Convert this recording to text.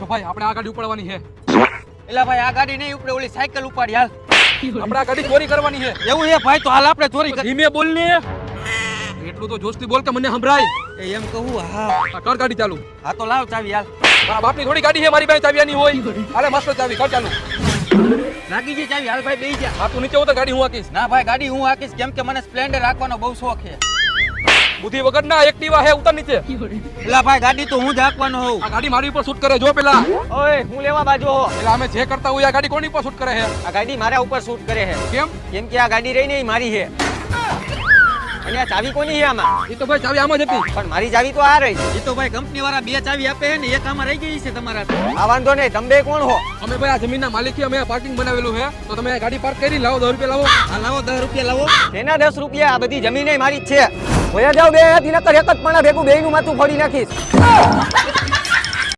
તો ભાઈ આપણે આ ગાડી ઉપાડવાની છે. એલા ભાઈ આ ગાડી નહીં ઉપડે ઓલી સાયકલ ઉપાડી હાલ. આપણે આ ગાડી ચોરી કરવાની છે. એવું છે ભાઈ તો હાલ આપણે ચોરી ધીમે બોલ ને એટલું તો જોશથી બોલ કે મને સંભળાય. એ એમ કહું હા. કર ગાડી ચાલુ. હા તો લાવ ચાવી હાલ. મારા બાપની થોડી ગાડી છે મારી પાસે ચાવી હોય. અરે મસ્ત ચાવી કર ચાલુ. લાગી છે ચાવી હાલ ભાઈ બેસી જા. હા તું નીચે ઉતર ગાડી હું આકીશ ના ભાઈ ગાડી હું હાકીશ કેમ કે મને સ્પ્લેન્ડર રાખવાનો બહુ શોખ છે. બુદ્ધિ વગર ના એક્ટિવા હે ઉતર નીચે. પેલા ભાઈ ગાડી તો હું જ હોઉં. આ ગાડી મારી ઉપર શૂટ કરે જો પેલા. ઓય હું લેવા બાજુ હો એટલે અમે જે કરતા હોય આ ગાડી કોની ઉપર શૂટ કરે હે? આ ગાડી મારા ઉપર શૂટ કરે હે. કેમ? કેમ કે આ ગાડી રહી ને મારી છે અને આ ચાવી કોની છે આમાં? એ તો ભાઈ ચાવી આમ જ હતી. પણ મારી ચાવી તો આ રહી એ તો ભાઈ કંપની વાળા બે ચાવી આપે ને એક આમાં રહી ગઈ છે તમારા આ વાંધો નહીં તમે કોણ હો? અમે ભાઈ આ જમીનના માલિક છીએ અમે પાર્કિંગ બનાવેલું છે. તો તમે ગાડી પાર્ક કરી લાવો દસ રૂપિયા લાવો. હા લાવો દસ રૂપિયા લાવો. એના દસ રૂપિયા? આ બધી જમીન મારી જ છે. હોયા જાવ બે દિનકર નકર એક જ પણ ભેગું બેયનું માથું ફોડી નાખીશ.